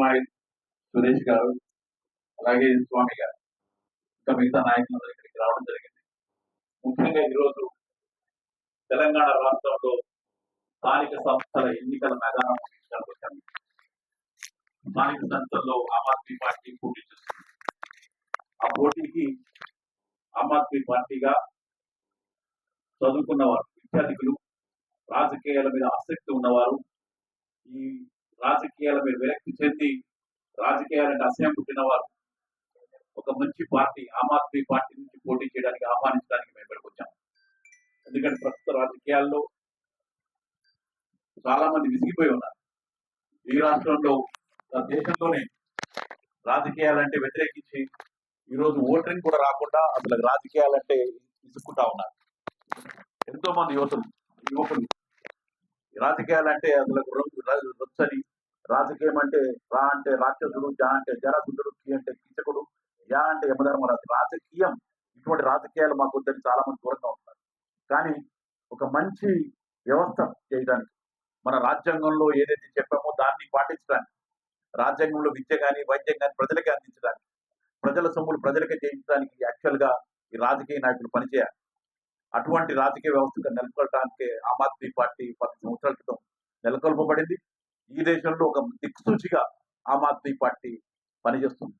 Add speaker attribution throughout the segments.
Speaker 1: ఇస్మాయిల్ సురేష్ గారు అలాగే స్వామి గారు ఇంకా మిగతా నాయకులందరూ ఇక్కడికి రావడం జరిగింది. ముఖ్యంగా ఈరోజు తెలంగాణ రాష్ట్రంలో స్థానిక సంస్థల ఎన్నికల మైదానం ముగించడానికి స్థానిక సంస్థల్లో ఆమ్ ఆద్మీ పార్టీ పోటీ చేస్తుంది. ఆ పోటీకి ఆమ్ ఆద్మీ పార్టీగా చదువుకున్నవారు విద్యార్థికులు రాజకీయాల మీద ఆసక్తి ఉన్నవారు ఈ రాజకీయాల మీద విరక్తి చెంది రాజకీయాలంటే అసహ్యం పుట్టినవారు ఒక మంచి పార్టీ ఆమ్ ఆద్మీ పార్టీ నుంచి పోటీ చేయడానికి ఆహ్వానించడానికి మేము ఇక్కడికి ఎందుకంటే ప్రస్తుత రాజకీయాల్లో చాలా మంది విసిగిపోయి ఉన్నారు. ఈ రాష్ట్రంలో దేశంలోనే రాజకీయాలంటే వ్యతిరేకించి ఈరోజు ఓటరింగ్ కూడా రాకుండా అసలు రాజకీయాలంటే ఇసుక్కుంటా ఉన్నారు. ఎంతో మంది యువతులు యువకులు రాజకీయాలంటే అసలు రొచ్చని రాజకీయం అంటే రా అంటే రాక్షసుడు జా అంటే జరాసుడు కి అంటే కీచకుడు యా అంటే యమధర్మరాజు. రాజకీయం. ఇటువంటి రాజకీయాలు మాకు వద్దని చాలా మంది దూరంగా ఉంటారు కానీ ఒక మంచి వ్యవస్థ చేయడానికి మన రాజ్యాంగంలో ఏదైతే చెప్పామో దాన్ని పాటించడానికి రాజ్యాంగంలో విద్య కానీ వైద్యం కానీ ప్రజలకే అందించడానికి ప్రజల సొమ్ములు ప్రజలకే చేయించడానికి యాక్చువల్గా ఈ రాజకీయ నాయకులు పనిచేయాలి. అటువంటి రాజకీయ వ్యవస్థగా నెలకొల్పడానికి ఆమ్ ఆద్మీ పార్టీ పది సంవత్సరాల క్రితం నెలకొల్పబడింది. ఈ దేశంలో ఒక దిక్సూచిగా ఆమ్ ఆద్మీ పార్టీ పనిచేస్తుంది.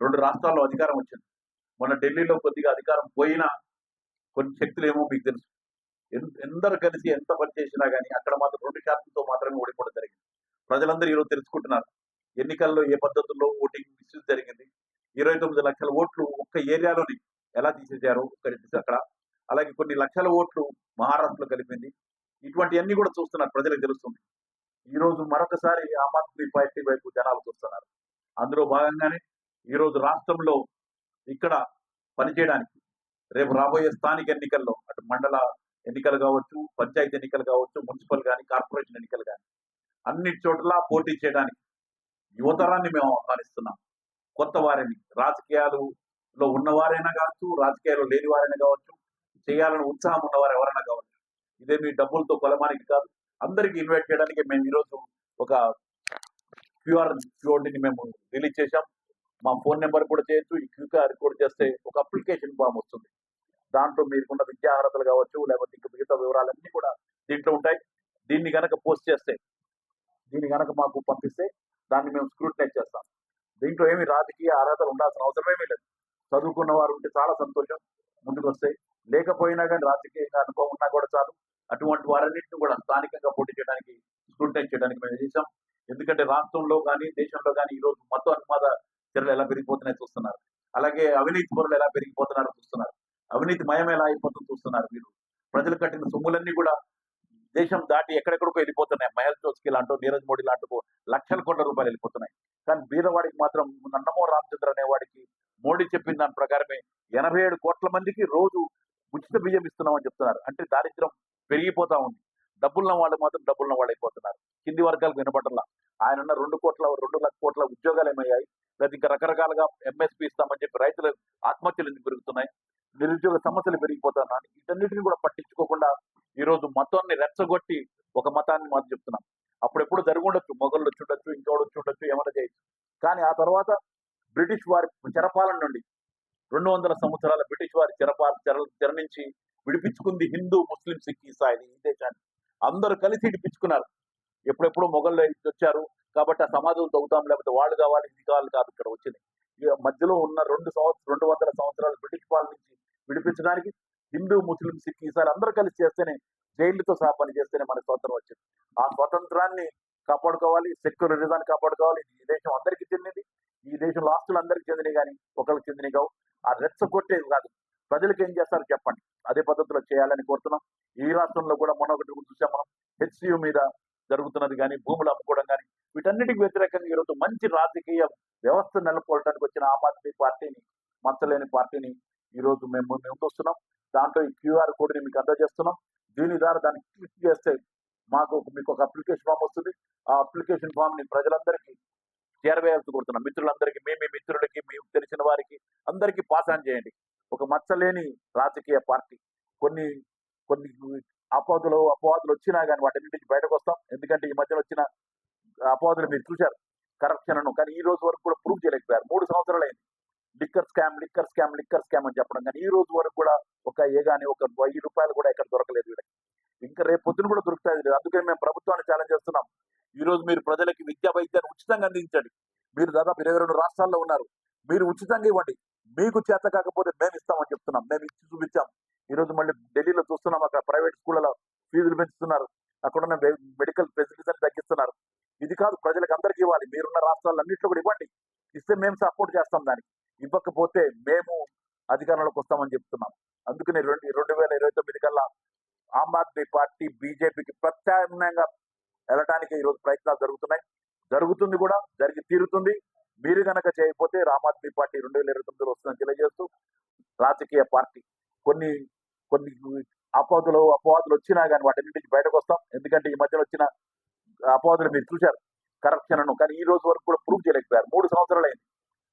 Speaker 1: రెండు రాష్ట్రాల్లో అధికారం వచ్చింది. మొన్న ఢిల్లీలో కొద్దిగా అధికారం పోయినా కొన్ని శక్తులు ఏమో మీకు తెలుసు. ఎందరు కలిసి ఎంత పని చేసినా కానీ అక్కడ మాత్రం రెండు శాతంతో మాత్రమే ఓడిపోవడం జరిగింది. ప్రజలందరూ ఈరోజు తెలుసుకుంటున్నారు. ఎన్నికల్లో ఏ పద్ధతుల్లో ఓటింగ్ మిస్యూజ్ జరిగింది. ఇరవై తొమ్మిది లక్షల ఓట్లు ఒక్క ఏరియాలోని ఎలా తీసేశారు? అక్కడ. అలాగే కొన్ని లక్షల ఓట్లు మహారాష్ట్రలో కలిపింది. ఇటువంటివన్నీ కూడా చూస్తున్నారు. ప్రజలకు తెలుస్తుంది. ఈ రోజు మరొకసారి ఆమ్ ఆద్మీ పార్టీ వైపు జనాలు చూస్తున్నారు. అందులో భాగంగానే ఈ రోజు రాష్ట్రంలో ఇక్కడ పనిచేయడానికి రేపు రాబోయే స్థానిక ఎన్నికల్లో అటు మండల ఎన్నికలు కావచ్చు పంచాయతీ ఎన్నికలు కావచ్చు మున్సిపల్ కానీ కార్పొరేషన్ ఎన్నికలు కానీ అన్ని చోట్ల పోటీ చేయడానికి యువతరాన్ని మేము ఆహ్వానిస్తున్నాం. కొత్త వారిని రాజకీయాలలో ఉన్నవారైనా కావచ్చు రాజకీయాలు లేని వారైనా కావచ్చు చేయాలని ఉత్సాహం ఉన్నవారు ఎవరైనా కావచ్చు. ఇదే మీ డబ్బులతో కొలమానికి కాదు. అందరికి ఇన్వైట్ చేయడానికి మేము ఈరోజు ఒక క్యూఆర్ కోడ్ని మేము రిలీజ్ చేశాం. మా ఫోన్ నెంబర్ కూడా చేయొచ్చు. ఈ క్యూఆర్ కోడ్ చేస్తే ఒక అప్లికేషన్ ఫామ్ వస్తుంది. దాంట్లో మీకున్న విద్యా అర్హతలు కావచ్చు లేకపోతే ఇంకా మిగతా వివరాలన్నీ కూడా దీంట్లో ఉంటాయి. దీన్ని కనుక పోస్ట్ చేస్తే దీన్ని కనుక మాకు పంపిస్తే దాన్ని మేము స్క్రూటినైజ్ చేస్తాం. దీంట్లో ఏమి రాజకీయ అర్హతలు ఉండాల్సిన అవసరమేమీ లేదు. చదువుకున్న వారు ఉంటే చాలా సంతోషం. ముందుకు వస్తాయి లేకపోయినా కానీ రాజకీయంగా అనుభవం ఉన్నా కూడా చాలు. అటువంటి వారన్నింటిని కూడా స్థానికంగా పోటీ చేయడానికి స్క్రూటినైజ్ చేయడానికి మేము చేశాం. ఎందుకంటే రాష్ట్రంలో కానీ దేశంలో కానీ ఈరోజు మత అనుమాద చర్యలు ఎలా పెరిగిపోతున్నాయి చూస్తున్నారు. అలాగే అవినీతి పనులు ఎలా పెరిగిపోతున్నారో చూస్తున్నారు. అవినీతి మయం ఎలా అయిపోతుందో చూస్తున్నారు మీరు ప్రజలు కట్టిన సొమ్ములన్నీ కూడా దేశం దాటి ఎక్కడెక్కడికో వెళ్ళిపోతున్నాయి. మహేష్ జోస్కి లాంటో నీరజ్ మోడీ లాంటో లక్షల కోట్ల రూపాయలు వెళ్ళిపోతున్నాయి. కానీ బీదవాడికి మాత్రం నన్నమో రామచంద్ర అనే వాడికి మోడీ చెప్పిన దాని ప్రకారమే ఎనభై ఏడు కోట్ల మందికి రోజు ఉచిత బియ్యం ఇస్తున్నామని చెప్తున్నారు. అంటే దారిద్ర్యం పెరిగిపోతా ఉంది. డబ్బులున్న వాళ్ళు మాత్రం డబ్బులున్న వాళ్ళు అయిపోతున్నారు కింది వర్గాలకు వినపడలా ఆయన ఉన్న రెండు కోట్ల రెండు లక్ష కోట్ల ఉద్యోగాలు ఏమయ్యాయి? లేదా ఇంకా రకరకాలుగా ఎంఎస్పీ ఇస్తామని చెప్పి రైతుల ఆత్మహత్యలు ఎందుకు పెరుగుతున్నాయి? నిరుద్యోగ సమస్యలు పెరిగిపోతున్నాయి. వీటన్నిటిని కూడా పట్టించుకోకుండా ఈ రోజు మతాన్ని రెచ్చగొట్టి ఒక మతాన్ని మాత్రం చెప్తున్నాం. అప్పుడెప్పుడు జరిగి ఉండొచ్చు మొగళ్ళు వచ్చి ఉండొచ్చు ఇంకోటి వచ్చి ఉండొచ్చు ఏమైనా చేయొచ్చు. కానీ ఆ తర్వాత బ్రిటిష్ వారి చెరపాలన నుండి రెండు వందల సంవత్సరాల బ్రిటిష్ వారి చెరపాల చెర చెర నుంచి విడిపించుకుంది హిందూ ముస్లిం సిక్ ఈసాయిని ఈ దేశాన్ని. అందరూ కలిసి విడిపించుకున్నారు. ఎప్పుడెప్పుడు మొఘళ్ళు వచ్చారు కాబట్టి ఆ సమాజం తగ్గుతాం లేకపోతే వాళ్ళు కావాలి ఇది కావాలి కాదు ఇక్కడ వచ్చింది. ఇక మధ్యలో ఉన్న రెండు సంవత్సరం రెండు వందల సంవత్సరాల బ్రిటిష్ పాలన నుంచి విడిపించడానికి హిందూ ముస్లిం సిక్ ఈసారి అందరూ కలిసి చేస్తేనే జైళ్ళతో సహా పని చేస్తేనే మనకు స్వతంత్రం వచ్చింది. ఆ స్వతంత్రాన్ని కాపాడుకోవాలి సెక్యులరిజాన్ని కాపాడుకోవాలి ఈ దేశం అందరికీ చెందింది. ఈ దేశం లాస్టులు అందరికీ చెందినవి కానీ ఒకరికి చెందినవి కావు. ఆ రెచ్చగొట్టేవి కాదు. ప్రజలకు ఏం చేస్తారు చెప్పండి. అదే పద్ధతిలో చేయాలని కోరుతున్నాం. ఈ రాష్ట్రంలో కూడా మొన్న ఒకటి చూసాం మనం. హెచ్సియు మీద జరుగుతున్నది కానీ భూములు అమ్ముకోవడం కానీ వీటన్నిటికి వ్యతిరేకంగా ఈరోజు మంచి రాజకీయ వ్యవస్థ నెలకొల్పడానికి వచ్చిన ఆమ్ ఆద్మీ పార్టీని మచ్చలేని పార్టీని ఈరోజు మేము మేము దాంట్లో ఈ క్యూఆర్ కోడ్ని మీకు అందజేస్తున్నాం. దీని ద్వారా దాన్ని క్లిక్ చేస్తే మాకు మీకు ఒక అప్లికేషన్ ఫామ్ వస్తుంది. ఆ అప్లికేషన్ ఫామ్ని ప్రజలందరికీ చేరవేయాల్సి కోరుతున్నాం మిత్రులందరికీ మీ మీ మిత్రులకి మీకు తెలిసిన వారికి అందరికీ పాస్ ఆన్ చేయండి. ఒక మచ్చలేని రాజకీయ పార్టీ. కొన్ని కొన్ని అపవాదులు అపవాదులు వచ్చినా కానీ వాటి బయటకు వస్తాం. ఎందుకంటే ఈ మధ్యన వచ్చిన అపవాదులు మీరు చూశారు. కరప్షన్ను. కానీ ఈ రోజు వరకు కూడా ప్రూవ్ చేయలేకపోయారు. మూడు సంవత్సరాలు అయింది liquor scam liquor scam liquor scam అని చెప్పడం. కానీ ఈ రోజు వరకు కూడా ఒక ఏ కానీ ఒక వెయ్యి రూపాయలు కూడా ఎక్కడ దొరకలేదు వీళ్ళకి. ఇంకా రేపు పొద్దున కూడా దొరుకుతాయి. లేదు అందుకని మేము ప్రభుత్వాన్ని ఛాలెంజ్ చేస్తున్నాం. ఈరోజు మీరు ప్రజలకి విద్యా వైద్యాన్ని ఉచితంగా అందించండి. మీరు దాదాపు ఇరవై రెండు రాష్ట్రాల్లో ఉన్నారు. మీరు ఉచితంగా ఇవ్వండి. మీకు చేత కాకపోతే మేము ఇస్తామని చెప్తున్నాం. మేము ఇచ్చి చూపించాం. ఈరోజు మళ్ళీ ఢిల్లీలో చూస్తున్నాం. అక్కడ ప్రైవేట్ స్కూళ్ళలో ఫీజులు పెంచుతున్నారు. అక్కడ ఉన్న మెడికల్ ఫెసిలిటీస్ తగ్గిస్తున్నారు. ఇది కాదు ప్రజలకు అందరికీ ఇవ్వాలి. మీరున్న రాష్ట్రాలన్నింటిలో కూడా ఇవ్వండి. ఇస్తే మేము సపోర్ట్ చేస్తాం దానికి. ఇవ్వకపోతే మేము అధికారంలోకి వస్తామని చెప్తున్నాం. అందుకని రెండు రెండు వేల ఇరవై తొమ్మిది కల్లా ఆమ్ ఆద్మీ పార్టీ బీజేపీకి ప్రత్యామ్నాయంగా వెళ్ళటానికి ఈరోజు ప్రయత్నాలు జరుగుతున్నాయి. జరుగుతుంది కూడా జరిగి తీరుతుంది. మీరు గనక చేయకపోతే ఆమ్ ఆద్మీ పార్టీ రెండు వేల ఇరవై తొమ్మిదిలో వస్తుందని తెలియజేస్తూ రాజకీయ పార్టీ కొన్ని కొన్ని అపవాదులు అపవాదులు వచ్చినా కానీ వాటి నుంచి బయటకు వస్తాం. ఎందుకంటే ఈ మధ్యలో వచ్చిన అపవాదులు మీరు చూశారు కరప్షన్ అను కానీ ఈ రోజు వరకు కూడా ప్రూవ్ చేయలేకపోయారు. మూడు సంవత్సరాలు అయింది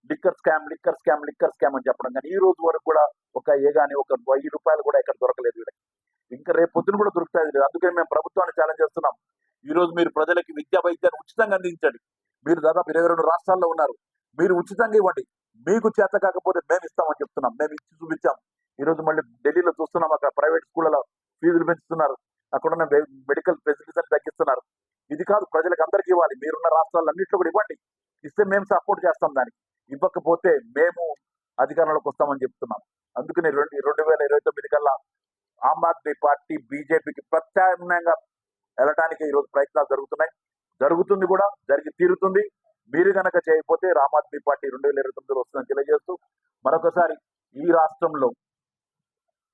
Speaker 1: liquor scam liquor scam liquor scam అని చెప్పడం. కానీ ఈ రోజు వరకు కూడా ఒక ఏ కానీ ఒక వెయ్యి రూపాయలు కూడా ఎక్కడ దొరకలేదు వీళ్ళకి. ఇంకా రేపు పొద్దున కూడా దొరుకుతాయి లేదు అందుకని మేము ప్రభుత్వాన్ని ఛాలెంజ్ చేస్తున్నాం. ఈరోజు మీరు ప్రజలకి విద్యా వైద్యాన్ని ఉచితంగా అందించండి. మీరు దాదాపు ఇరవై రెండు రాష్ట్రాల్లో ఉన్నారు. మీరు ఉచితంగా ఇవ్వండి. మీకు చేత కాకపోతే మేము ఇస్తామని చెప్తున్నాం. మేము ఇచ్చి చూపించాం. ఈరోజు మళ్ళీ ఢిల్లీలో చూస్తున్నాం. అక్కడ ప్రైవేట్ స్కూళ్ళలో ఫీజులు పెంచుతున్నారు. అక్కడ ఉన్న మెడికల్ ఫెసిలిటీస్ తగ్గిస్తున్నారు. ఇది కాదు ప్రజలకు అందరికీ ఇవ్వాలి. మీరున్న రాష్ట్రాలన్నింటిలో కూడా ఇవ్వండి. ఇస్తే మేము సపోర్ట్ చేస్తాం దానికి. ఇవ్వకపోతే మేము అధికారంలోకి వస్తామని చెప్తున్నాం. అందుకని రెండు రెండు వేల ఇరవై తొమ్మిది కల్లా ఆమ్ ఆద్మీ పార్టీ బీజేపీకి ప్రత్యామ్నాయంగా వెళ్ళడానికి ఈరోజు ప్రయత్నాలు జరుగుతున్నాయి. జరుగుతుంది కూడా జరిగి తీరుతుంది. మీరు కనుక చేయకపోతే ఆమ్ ఆద్మీ పార్టీ రెండు వేల ఇరవై తొమ్మిదిలో వస్తుందని తెలియజేస్తూ మరొకసారి ఈ రాష్ట్రంలో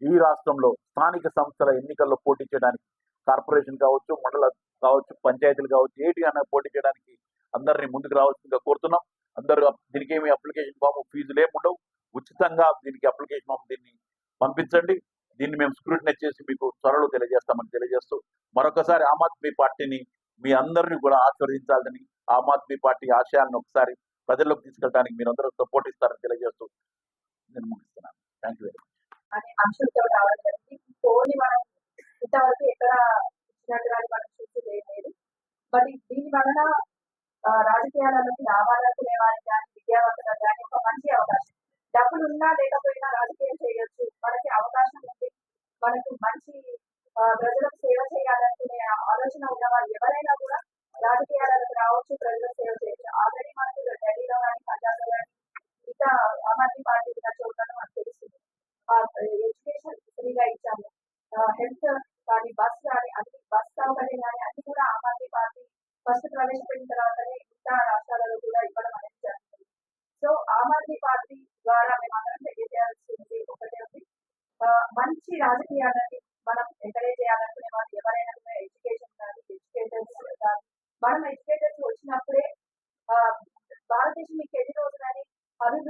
Speaker 1: ఈ రాష్ట్రంలో స్థానిక సంస్థల ఎన్నికల్లో పోటీ చేయడానికి కార్పొరేషన్ కావచ్చు మండల కావచ్చు పంచాయతీలు కావచ్చు ఏటి అన్న పోటీ చేయడానికి అందరినీ ముందుకు రావాల్సిందిగా కోరుతున్నాం. అందరూ దీనికి ఏమి అప్లికేషన్ ఫామ్ ఫీజులు ఏమి ఉండవు. ఉచితంగా దీనికి అప్లికేషన్ ఫామ్ దీన్ని పంపించండి. దీన్ని మేము స్క్రూటినైజ్ చేసి మీకు త్వరలో తెలియజేస్తామని తెలియజేస్తూ మరొకసారి ఆమ్ ఆద్మీ పార్టీని మీ అందరినీ కూడా ఆశీర్వదించాలని ఆమ్ ఆద్మీ పార్టీ ఆశయాలను ఒకసారి ప్రజల్లోకి తీసుకెళ్ళడానికి మీరు అందరూ సపోర్ట్ ఇస్తారని తెలియజేస్తూ నేను ముగిస్తున్నాను. థ్యాంక్ యూ వెరీ మచ్
Speaker 2: ఎక్కడ లేదు. బట్ దీని వలన రాజకీయాలలోకి రావాలనుకునే వారికి కానీ విద్యావంతులకు కానీ ఒక మంచి అవకాశం. డబ్బులు ఉన్నా లేకపోయినా రాజకీయం చేయొచ్చు. మనకి అవకాశం ఉంది. మనకు మంచి ప్రజలకు సేవ చేయాలనుకునే ఆలోచన ఉన్న వారు ఎవరైనా కూడా రాజకీయాలకు రావచ్చు ప్రజలకు సేవ చేయొచ్చు. ఆల్రెడీ మనకు ఢిల్లీలో కానీ పంజాబ్లో కానీ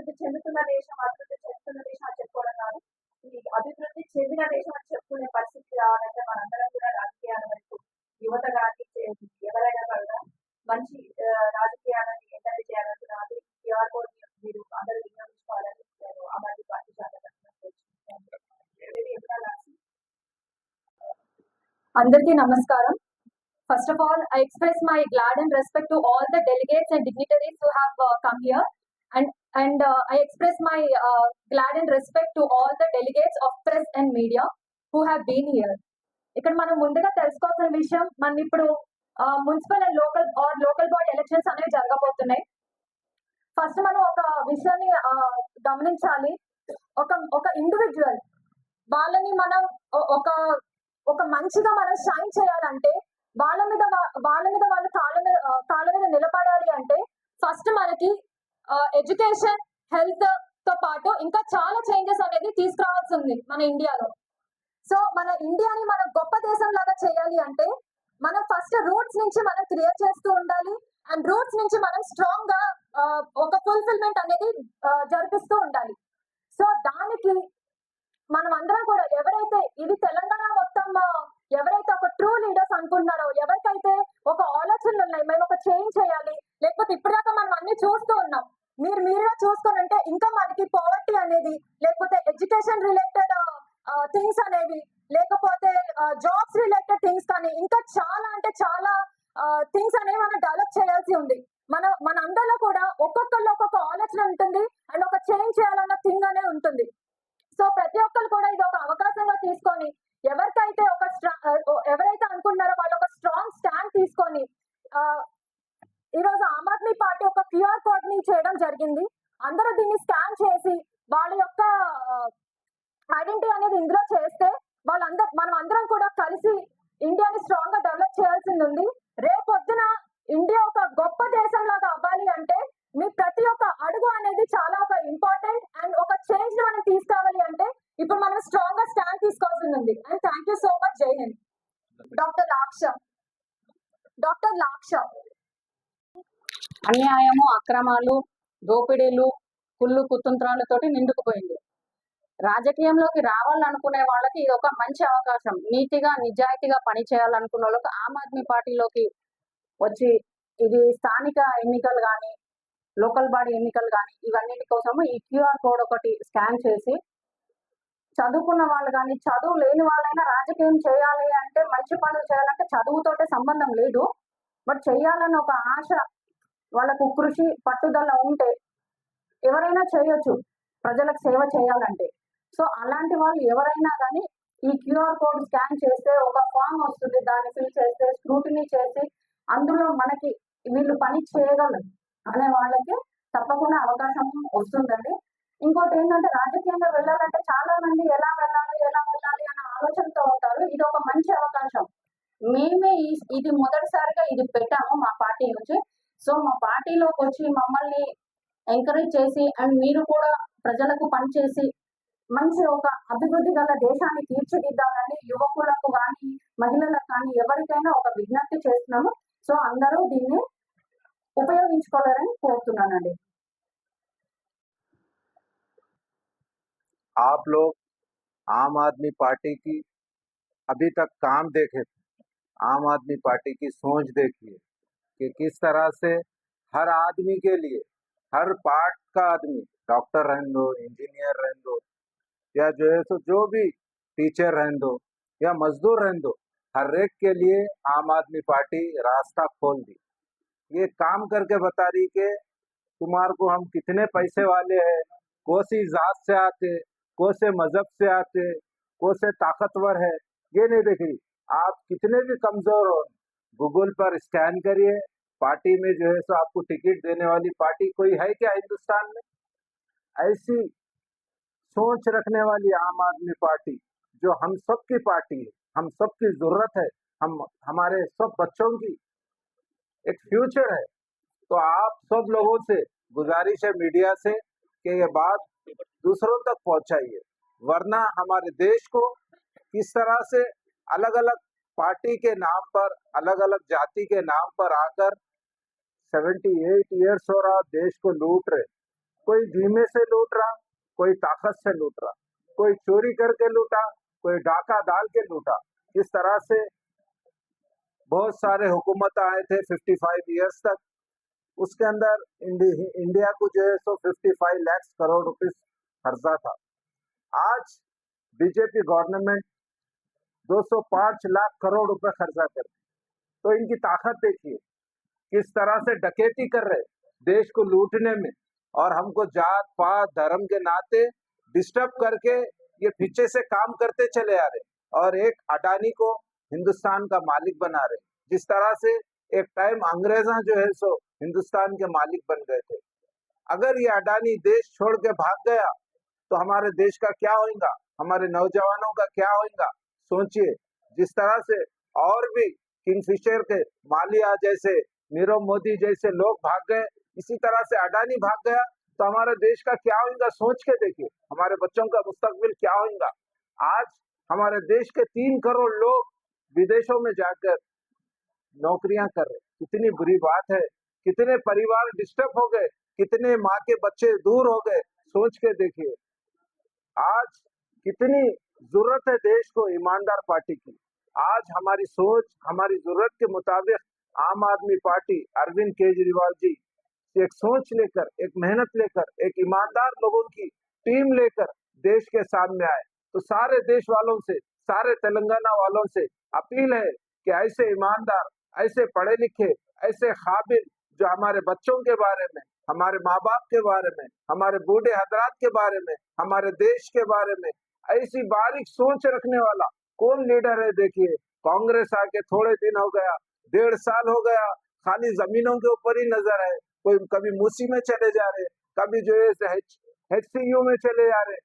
Speaker 2: అభివృద్ధి చెందుతున్న దేశం అభివృద్ధి చెందుతున్న దేశం అని చెప్పుకోవడం కాదు. ఈ అభివృద్ధి చెందిన దేశం అని చెప్పుకునే పరిస్థితి రావాలంటే మనందరం కూడా రాజకీయాల వైపు యువత కానీ ఎవరైనా కూడా మంచి ఆ, రాజకీయాలని ఎంకరేజ్ చేయాలనుకున్న అది క్యూఆర్ కోడ్ మీరు అందరూ వినియోగించుకోవాలని నేను అమర్ది పార్టీ రాసి?
Speaker 3: అందరికీ నమస్కారం. First of all I express my glad and respect to all the delegates and dignitaries who have uh, come here. And I uh, I express my uh, glad and respect to all the delegates of press and media who have been here. ఇక్కడ మనం ముందుగా తెలుసుకోవాల్సిన విషయం మనం ఇప్పుడు municipal and local or local body elections అనేవి జరగబోతున్నాయి first మనం ఒక విషయాన్ని గమనించాలి ఒక ఒక ఇండివిజువల్ వాళ్ళని మనం ఒక ఒక మంచిగా మనం షైన్ చేయాలంటే వాళ్ళ మీద వాళ్ళ మీద వాళ్ళు కాళ్ళ మీద కాళ్ళ మీద నిలబడాలి అంటే ఫస్ట్ మనకి ఎడ్యుకేషన్ హెల్త్తో పాటు ఇంకా చాలా చేంజెస్ అనేది తీసుకురావాల్సి ఉంది మన ఇండియాలో. సో మన ఇండియాని మనం గొప్ప దేశం లాగా చేయాలి అంటే మనం ఫస్ట్ రూట్స్ నుంచి మనం క్రియేట్ చేస్తూ ఉండాలి. అండ్ రూట్స్ నుంచి మనం స్ట్రాంగ్గా ఒక ఫుల్ఫిల్మెంట్ అనేది జరిపిస్తూ ఉండాలి. సో దానికి మనం అందరం కూడా ఎవరైతే ఇది తెలంగాణ మొత్తం ఎవరైతే ఒక ట్రూ లీడర్స్ అనుకుంటున్నారో ఎవరికైతే ఒక ఆలోచనలు ఉన్నాయి మేము ఒక చేంజ్ చేయాలి లేకపోతే ఇప్పటిదాకా మనం అన్ని చూస్తూ ఉన్నాం. మీరు మీరుగా చూసుకొని అంటే ఇంకా మనకి పావర్టీ అనేది లేకపోతే ఎడ్యుకేషన్ రిలేటెడ్ థింగ్స్ అనేవి లేకపోతే జాబ్స్ రిలేటెడ్ థింగ్స్ కానీ ఇంకా చాలా అంటే చాలా థింగ్స్ అనేవి మనం డెవలప్ చేయాల్సి ఉంది. మన మన అందరిలో కూడా ఒక్కొక్కళ్ళు ఒక్కొక్క ఆలోచన ఉంటుంది అండ్ ఒక చేంజ్ చేయాలన్న థింగ్ అనే ఉంటుంది సో ప్రతి ఒక్కరు కూడా ఇది ఒక అవకాశంగా తీసుకొని ఎవరికైతే ఒక స్ట్రా- ఆ, ఎవరైతే అనుకుంటున్నారో వాళ్ళు ఒక స్ట్రాంగ్ స్టాండ్ తీసుకొని ఆ, ఈ రోజు ఆమ్ ఆద్మీ పార్టీ ఒక క్యూఆర్ కోడ్ని చేయడం జరిగింది అందరూ దీన్ని స్కాన్ చేసి వాళ్ళ యొక్క ఐడెంటిటీ అనేది ఇందులో చేస్తే వాళ్ళందరూ మనం అందరం కూడా కలిసి ఇండియాని స్ట్రాంగ్గా డెవలప్ చేయాల్సింది ఉంది రేపొద్దున ఇండియా ఒక గొప్ప దేశం లాగా అవ్వాలి అంటే మీ ప్రతి ఒక్క అడుగు అనేది చాలా ఒక ఇంపార్టెంట్ అండ్ ఒక చేంజ్ని మనం తీసుకురావాలి అంటే ఇప్పుడు మనం స్ట్రాంగ్గా స్టాండ్ తీసుకోవాల్సి ఉంది. And thank you so much Jai Hind doctor Laksha doctor Laksha
Speaker 4: అన్యాయము అక్రమాలు దోపిడీలు కుళ్ళు కుతంత్రాలతోటి నిండుకుపోయింది. రాజకీయంలోకి రావాలనుకునే వాళ్ళకి ఇది ఒక మంచి అవకాశం. నీతిగా నిజాయితీగా పని చేయాలనుకున్న వాళ్ళకి ఆమ్ ఆద్మీ పార్టీలోకి వచ్చి ఇది స్థానిక ఎన్నికలు కానీ లోకల్ బాడీ ఎన్నికలు కానీ ఇవన్నిటి కోసము ఈ క్యూఆర్ కోడ్ ఒకటి స్కాన్ చేసి చదువుకున్న వాళ్ళు కానీ చదువు లేని వాళ్ళైనా రాజకీయం చేయాలి అంటే మంచి పనులు చేయాలంటే చదువుతోటే సంబంధం లేదు. బట్ చేయాలని ఒక ఆశ వాళ్ళకు కృషి పట్టుదల ఉంటే ఎవరైనా చేయొచ్చు. ప్రజలకు సేవ చేయాలంటే. సో అలాంటి వాళ్ళు ఎవరైనా కానీ ఈ క్యూఆర్ కోడ్ స్కాన్ చేస్తే ఒక ఫామ్ వస్తుంది దాన్ని ఫిల్ చేస్తే స్క్రూటినీ చేసి అందులో మనకి వీళ్ళు పని చేయగలరు అనే వాళ్ళకి తప్పకుండా అవకాశం వస్తుందండి. ఇంకోటి ఏంటంటే రాజకీయంగా వెళ్ళాలంటే చాలా మంది ఎలా వెళ్ళాలి ఎలా వెళ్ళాలి అనే ఆలోచనతో ఉంటారు. ఇది ఒక మంచి అవకాశం. మేమే ఇది మొదటిసారిగా ఇది పెట్టాము మా పార్టీ నుంచి. సో మా పార్టీలోకి వచ్చి మమ్మల్ని ఎంకరేజ్ చేసి అండ్ మీరు కూడా ప్రజలకు పనిచేసి మంచి ఒక అభివృద్ధి గల దేశాన్ని తీర్చిదిద్దాలని యువకులకు కానీ మహిళలకు కానీ ఎవరికైనా ఒక విజ్ఞప్తి చేస్తున్నాము. సో అందరూ దీన్ని ఉపయోగించుకోవాలని కోరుతున్నానండి.
Speaker 5: आप लोग आम आदमी पार्टी की अभी तक काम देखे थे, आम आदमी पार्टी की सोच देखिए कि किस तरह से हर आदमी के लिए, हर पार्ट का आदमी, डॉक्टर रहने दो, इंजीनियर रहने दो, या जो है सो, जो भी टीचर रहने दो, या मजदूर रहने दो, हर एक के लिए आम आदमी पार्टी रास्ता खोल दी। ये काम करके बता रही कि तुम्हार को हम कितने पैसे वाले हैं, कौन सी जात से आते कौन से मज़हब से आते कौन से ताकतवर है। ये नहीं देख रही। आप कितने भी कमज़ोर हो गूगल पर स्कैन करिए। पार्टी में जो है सो आपको टिकट देने वाली पार्टी कोई है क्या हिंदुस्तान में? ऐसी सोच रखने वाली आम आदमी पार्टी, जो हम सबकी पार्टी है, हम सबकी ज़रूरत है, हम, हमारे सब बच्चों की, एक फ्यूचर है। तो आप सब लोगों से, गुजारिश है मीडिया से, कि ये बात दूसरों तक पहुंचाइए। वरना हमारे देश को किस तरह से अलग अलग पार्टी के नाम पर अलग अलग जाति के नाम पर आकर 78 इयर्स हो रहा, देश को लूट रहे। कोई धीमे से लूट रहा, कोई ताकत से लूट रहा। कोई चोरी करके लूटा, कोई डाका डाल के लूटा। इस तरह से बहुत सारे हुकूमत आए थे 55 इयर्स तक। उसके अंदर इंडिया को जो है सो 55 लाख करोड़ रुपए खर्चा था। आज बीजेपी गवर्नमेंट 205 लाख करोड़ रुपए खर्चा कर तो इनकी ताकत देखिए, किस तरह से डकैती कर रहे देश को लूटने में और हमको जात, पात, धर्म के नाते डिस्टर्ब करके ये पीछे से काम करते चले आ रहे और एक अडानी को हिंदुस्तान का मालिक बना रहे जिस तरह से एक टाइम अंग्रेजा जो है सो हिंदुस्तान के मालिक बन गए थे। अगर ये अडानी देश छोड़ के भाग गया तो हमारे देश का क्या होगा हमारे नौजवानों का क्या होगा सोचिए, जिस तरह से और भी किंगफिशर के मालिया जैसे, नीरव मोदी जैसे लोग भाग गए, इसी तरह से अडानी भाग गया तो हमारे देश का क्या होगा सोच के देखिए, हमारे बच्चों का मुस्तकबिल क्या होगा आज हमारे देश के तीन करोड़ लोग विदेशों में जाकर नौकरियाँ कर रहे कितनी बुरी बात है। कितने परिवार डिस्टर्ब हो गए। कितने माँ के बच्चे दूर हो गए। सोच के देखिए। आज कितनी ज़रूरत है देश को ईमानदार पार्टी की। आज हमारी सोच, हमारी ज़रूरत के मुताबिक आम आदमी पार्टी, अरविंद केजरीवाल जी, एक सोच लेकर, एक मेहनत लेकर, एक ईमानदार लोगों की टीम लेकर देश के सामने आए। तो सारे देश वालों से, सारे तेलंगाना वालों से अपील है कि ऐसे ईमानदार ऐसे पढ़े लिखे ऐसे काबिल जो हमारे बच्चों के बारे में, हमारे माँ बाप के बारे में, हमारे बूढ़े हजरात के बारे में, हमारे देश के बारे में, ऐसी बारीक सोच रखने वाला कौन लीडर है देखिए? कांग्रेस आके थोड़े दिन हो गया, डेढ़ साल हो गया, खाली जमीनों के ऊपर ही नज़र है, कोई कभी मूसी में चले जा रहे, कभी जो है एच में चले जा रहे,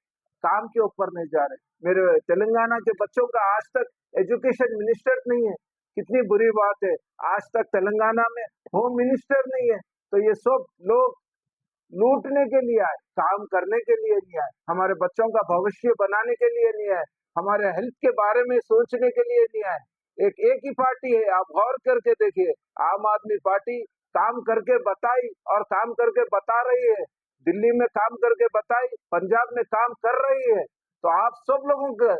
Speaker 5: काम के ऊपर नहीं जा रहे। मेरे तेलंगाना के बच्चों का आज तक एजुकेशन मिनिस्टर नहीं है। कितनी बुरी बात है। आज तक तेलंगाना में होम मिनिस्टर नहीं है तो ये सब लोग लूटने के लिए आए, काम करने के लिए नहीं आए, हमारे बच्चों का भविष्य बनाने के लिए नहीं आए, हमारे हेल्थ के बारे में सोचने के लिए नहीं आए। एक एक ही पार्टी है, आप गौर करके देखिए, आम आदमी पार्टी काम करके बताई और काम करके बता रही है, दिल्ली में काम करके बताई, पंजाब में काम कर रही है तो आप सब लोगों को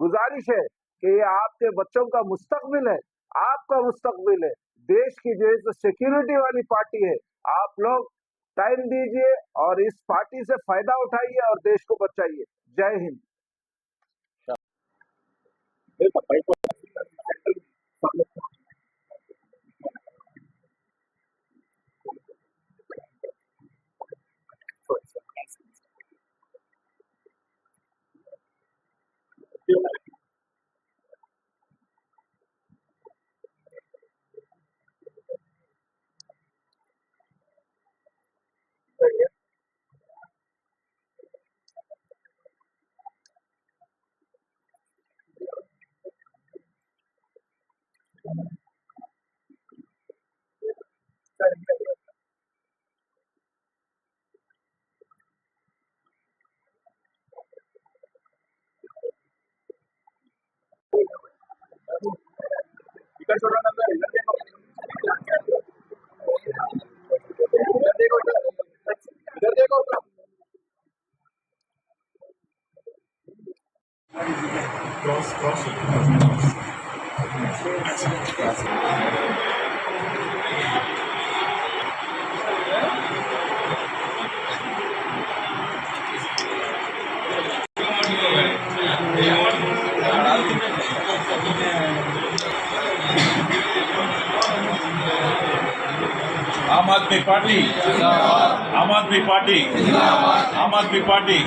Speaker 5: गुजारिश है कि ये आपके बच्चों का मुस्तकबिल है। आपका मुस्तबिल है। देश की जो है तो सिक्योरिटी वाली पार्टी है, आप लोग टाइम दीजिए और इस पार्टी से फ़ायदा उठाइए और देश को बचाइए। जय हिंद।
Speaker 1: देखो cross cross Yeah. आम आदमी पार्टी, आम आदमी पार्टी, आम आदमी पार्टी।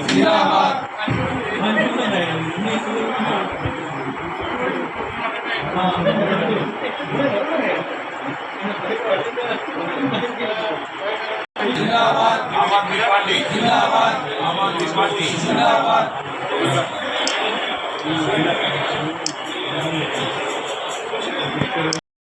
Speaker 1: आम आदमी पार्टी, आम आदमी पार्टी।